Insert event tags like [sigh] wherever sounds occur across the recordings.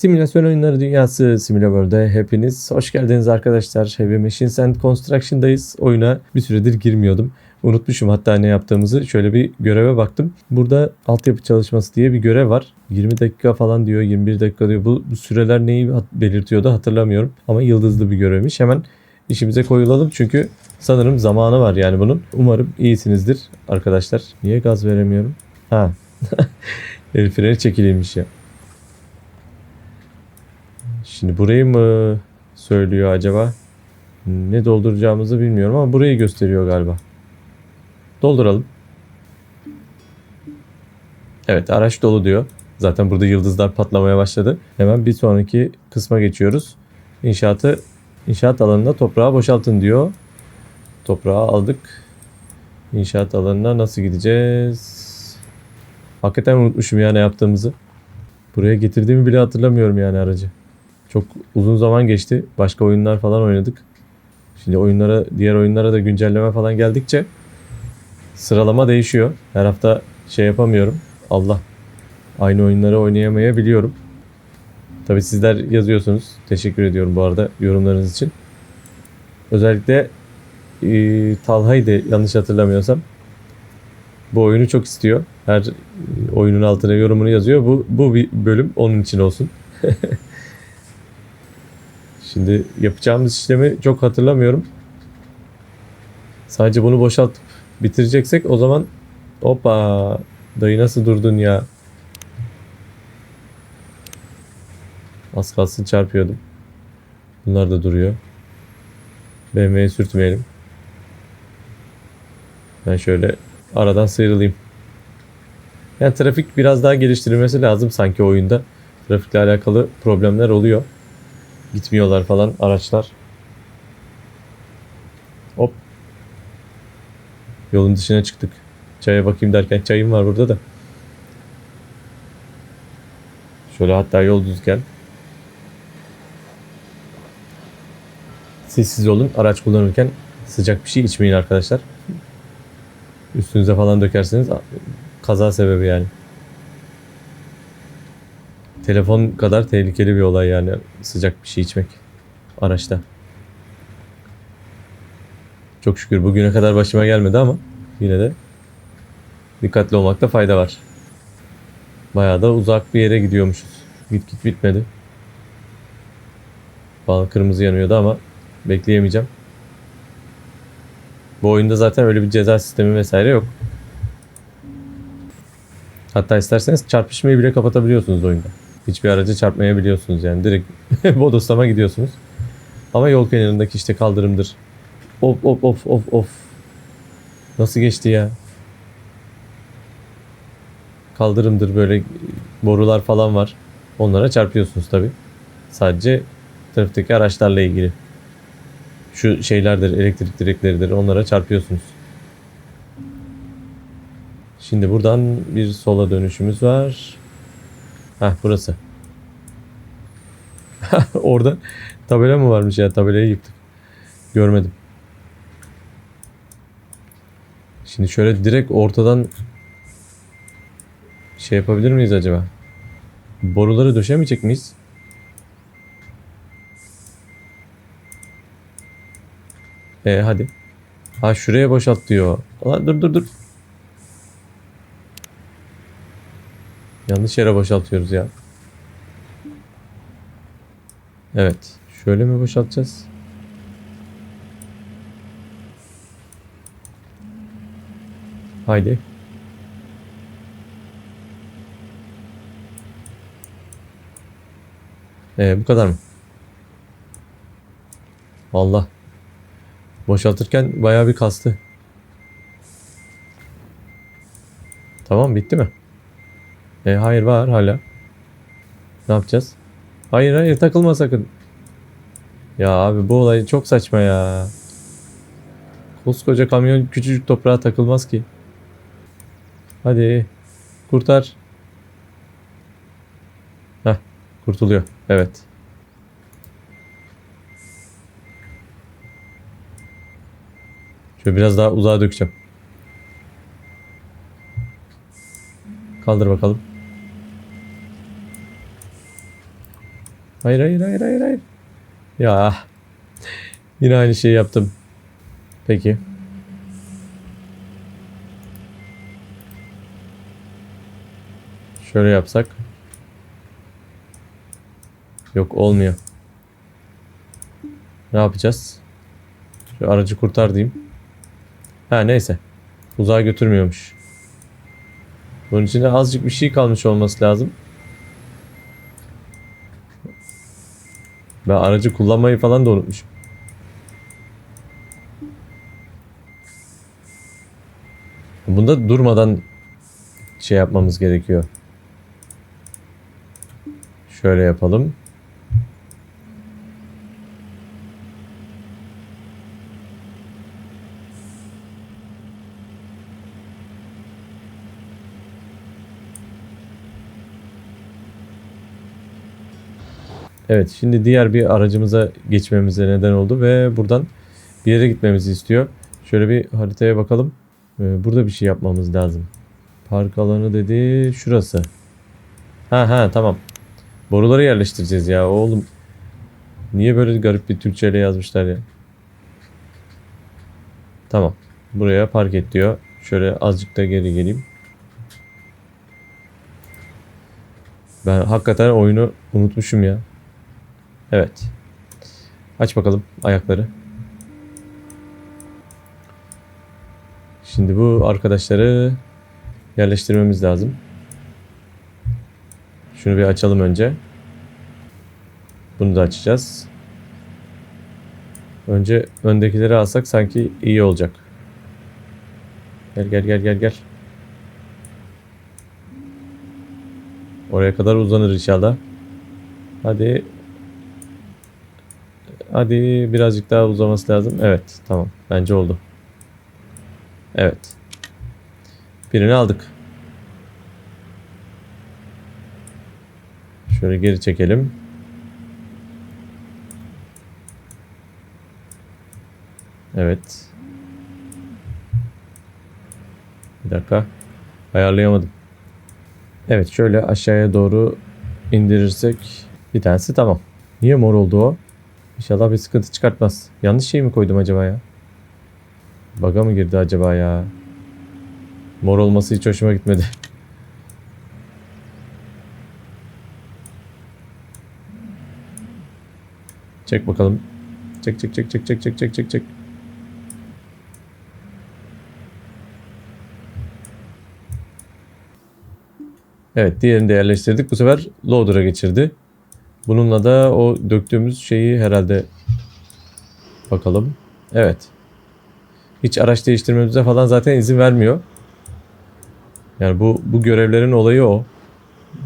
Simülasyon oyunları dünyası Simulaworld'e hepiniz hoş geldiniz arkadaşlar. Heavy Machines and Construction'dayız. Oyuna bir süredir girmiyordum. Unutmuşum hatta ne yaptığımızı. Şöyle bir göreve baktım. Burada altyapı çalışması diye bir görev var. 20 dakika falan diyor, 21 dakika diyor. Bu, bu süreler neyi belirtiyordu hatırlamıyorum. Ama yıldızlı bir görevmiş. Hemen işimize koyulalım çünkü sanırım zamanı var yani bunun. Umarım iyisinizdir arkadaşlar. Niye gaz veremiyorum? Ha. [laughs] El freni çekiliymiş ya. Şimdi burayı mı söylüyor acaba? Ne dolduracağımızı bilmiyorum ama burayı gösteriyor galiba. Dolduralım. Evet araç dolu diyor. Zaten burada yıldızlar patlamaya başladı. Hemen bir sonraki kısma geçiyoruz. İnşaatı inşaat alanında toprağı boşaltın diyor. Toprağı aldık. İnşaat alanına nasıl gideceğiz? Hakikaten unutmuşum ya ne yaptığımızı. Buraya getirdiğimi bile hatırlamıyorum yani aracı. Çok uzun zaman geçti. Başka oyunlar falan oynadık. Şimdi oyunlara, diğer oyunlara da güncelleme falan geldikçe sıralama değişiyor. Her hafta şey yapamıyorum. Allah. Aynı oyunları oynayamayabiliyorum. Tabi sizler yazıyorsunuz. Teşekkür ediyorum bu arada yorumlarınız için. Özellikle e, Talha'ydı yanlış hatırlamıyorsam. Bu oyunu çok istiyor. Her oyunun altına yorumunu yazıyor. Bu, bu bir bölüm onun için olsun. [laughs] Şimdi yapacağımız işlemi çok hatırlamıyorum. Sadece bunu boşaltıp bitireceksek o zaman hoppa dayı nasıl durdun ya? Az kalsın çarpıyordum. Bunlar da duruyor. BMW'ye sürtmeyelim. Ben şöyle aradan sıyrılayım. Yani trafik biraz daha geliştirilmesi lazım sanki oyunda. Trafikle alakalı problemler oluyor. Gitmiyorlar falan araçlar. Hop. Yolun dışına çıktık. Çaya bakayım derken çayım var burada da. Şöyle hatta yol düzgün. Sessiz olun. Araç kullanırken sıcak bir şey içmeyin arkadaşlar. Üstünüze falan dökerseniz kaza sebebi yani. Telefon kadar tehlikeli bir olay yani sıcak bir şey içmek araçta. Çok şükür bugüne kadar başıma gelmedi ama yine de dikkatli olmakta fayda var. Bayağı da uzak bir yere gidiyormuşuz. Git git bitmedi. Bana kırmızı yanıyordu ama bekleyemeyeceğim. Bu oyunda zaten öyle bir ceza sistemi vesaire yok. Hatta isterseniz çarpışmayı bile kapatabiliyorsunuz oyunda. Hiçbir araca çarpmayabiliyorsunuz yani. Direkt [laughs] bodoslama gidiyorsunuz. Ama yol kenarındaki işte kaldırımdır. Of of of of of. Nasıl geçti ya? Kaldırımdır böyle borular falan var. Onlara çarpıyorsunuz tabi. Sadece trafikteki araçlarla ilgili. Şu şeylerdir, elektrik direkleridir. Onlara çarpıyorsunuz. Şimdi buradan bir sola dönüşümüz var. Heh burası. [laughs] Orada tabela mı varmış ya? Tabelayı yıktık. Görmedim. Şimdi şöyle direkt ortadan şey yapabilir miyiz acaba? Boruları döşemeyecek miyiz? E hadi. Ha şuraya boşalt diyor. Lan dur dur dur. Yanlış yere boşaltıyoruz ya. Evet. Şöyle mi boşaltacağız? Haydi. Ee, bu kadar mı? Allah. Boşaltırken bayağı bir kastı. Tamam bitti mi? E, hayır var hala. Ne yapacağız? Hayır hayır takılma sakın. Ya abi bu olay çok saçma ya. Koskoca kamyon küçücük toprağa takılmaz ki. Hadi kurtar. Heh kurtuluyor. Evet. Şöyle biraz daha uzağa dökeceğim. Kaldır bakalım. Hayır hayır hayır hayır hayır. Ya. Yine aynı şeyi yaptım. Peki. Şöyle yapsak. Yok olmuyor. Ne yapacağız? Şu aracı kurtar diyeyim. Ha neyse. Uzağa götürmüyormuş. Bunun içinde azıcık bir şey kalmış olması lazım. Ben aracı kullanmayı falan da unutmuşum. Bunda durmadan şey yapmamız gerekiyor. Şöyle yapalım. Evet şimdi diğer bir aracımıza geçmemize neden oldu ve buradan bir yere gitmemizi istiyor. Şöyle bir haritaya bakalım. Ee, Burada bir şey yapmamız lazım. Park alanı dedi şurası. Ha ha tamam. Boruları yerleştireceğiz ya oğlum. Niye böyle garip bir Türkçeyle yazmışlar ya? Tamam. Buraya park et diyor. Şöyle azıcık da geri geleyim. Ben hakikaten oyunu unutmuşum ya. Evet. Aç bakalım ayakları. Şimdi bu arkadaşları yerleştirmemiz lazım. Şunu bir açalım önce. Bunu da açacağız. Önce öndekileri alsak sanki iyi olacak. Gel gel gel gel gel. Oraya kadar uzanır inşallah. Hadi. Hadi birazcık daha uzaması lazım. Evet tamam bence oldu. Evet. Birini aldık. Şöyle geri çekelim. Evet. Bir dakika. Ayarlayamadım. Evet şöyle aşağıya doğru indirirsek bir tanesi tamam. Niye mor oldu o? İnşallah bir sıkıntı çıkartmaz. Yanlış şey mi koydum acaba ya? Baga mı girdi acaba ya? Mor olması hiç hoşuma gitmedi. [laughs] Çek bakalım. Çek çek çek çek çek çek çek çek çek. Evet diğerini de yerleştirdik. Bu sefer loader'a geçirdi. Bununla da o döktüğümüz şeyi herhalde bakalım. Evet. Hiç araç değiştirmemize falan zaten izin vermiyor. Yani bu bu görevlerin olayı o.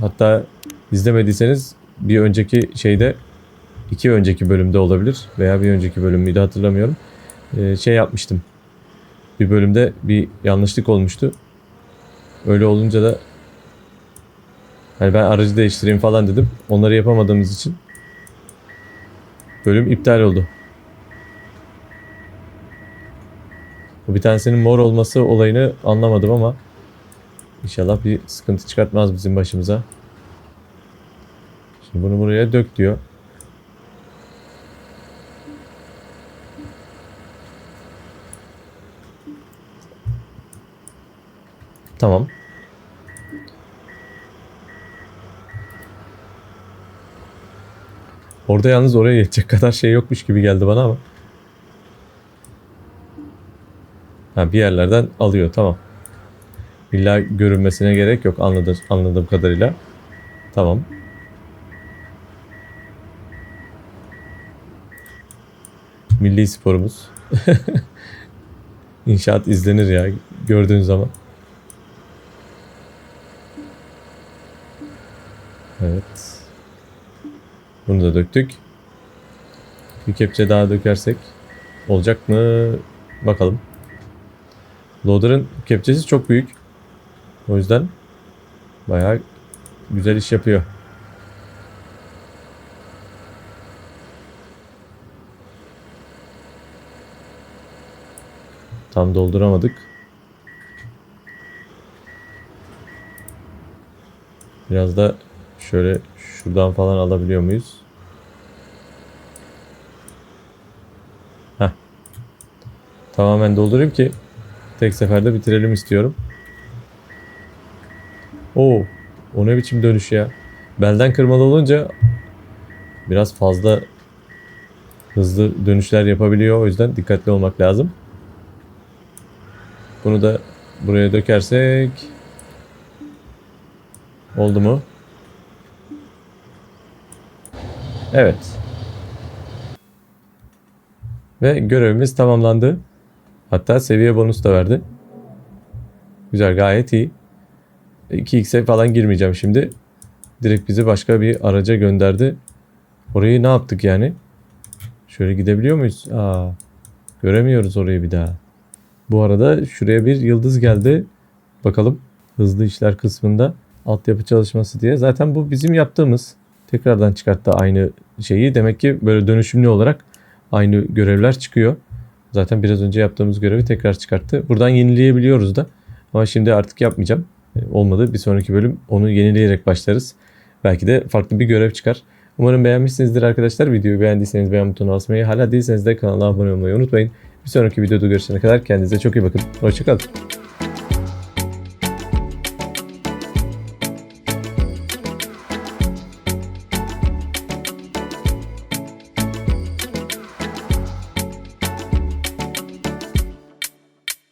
Hatta izlemediyseniz bir önceki şeyde iki önceki bölümde olabilir veya bir önceki bölüm müydü hatırlamıyorum. Ee, şey yapmıştım. Bir bölümde bir yanlışlık olmuştu. Öyle olunca da hani ben aracı değiştireyim falan dedim. Onları yapamadığımız için bölüm iptal oldu. Bu bir tanesinin mor olması olayını anlamadım ama inşallah bir sıkıntı çıkartmaz bizim başımıza. Şimdi bunu buraya dök diyor. Tamam. Orada yalnız oraya yetecek [laughs] kadar şey yokmuş gibi geldi bana ama. Ha, bir yerlerden alıyor tamam. İlla görünmesine gerek yok anladım, anladığım kadarıyla. Tamam. Milli sporumuz. [laughs] İnşaat izlenir ya gördüğün zaman. Evet. Bunu da döktük. Bir kepçe daha dökersek olacak mı? Bakalım. Loader'ın kepçesi çok büyük. O yüzden bayağı güzel iş yapıyor. Tam dolduramadık. Biraz da şöyle Şuradan falan alabiliyor muyuz? Heh. Tamamen doldurayım ki tek seferde bitirelim istiyorum. Oo, o ne biçim dönüş ya. Belden kırmalı olunca biraz fazla hızlı dönüşler yapabiliyor. O yüzden dikkatli olmak lazım. Bunu da buraya dökersek oldu mu? Evet. Ve görevimiz tamamlandı. Hatta seviye bonus da verdi. Güzel gayet iyi. 2x'e falan girmeyeceğim şimdi. Direkt bizi başka bir araca gönderdi. Orayı ne yaptık yani? Şöyle gidebiliyor muyuz? Aa, göremiyoruz orayı bir daha. Bu arada şuraya bir yıldız geldi. Bakalım hızlı işler kısmında altyapı çalışması diye. Zaten bu bizim yaptığımız. Tekrardan çıkarttı aynı şeyi. Demek ki böyle dönüşümlü olarak aynı görevler çıkıyor. Zaten biraz önce yaptığımız görevi tekrar çıkarttı. Buradan yenileyebiliyoruz da. Ama şimdi artık yapmayacağım. E, Olmadı. Bir sonraki bölüm onu yenileyerek başlarız. Belki de farklı bir görev çıkar. Umarım beğenmişsinizdir arkadaşlar. Videoyu beğendiyseniz beğen butonuna basmayı, hala değilseniz de kanala abone olmayı unutmayın. Bir sonraki videoda görüşene kadar kendinize çok iyi bakın. Hoşçakalın.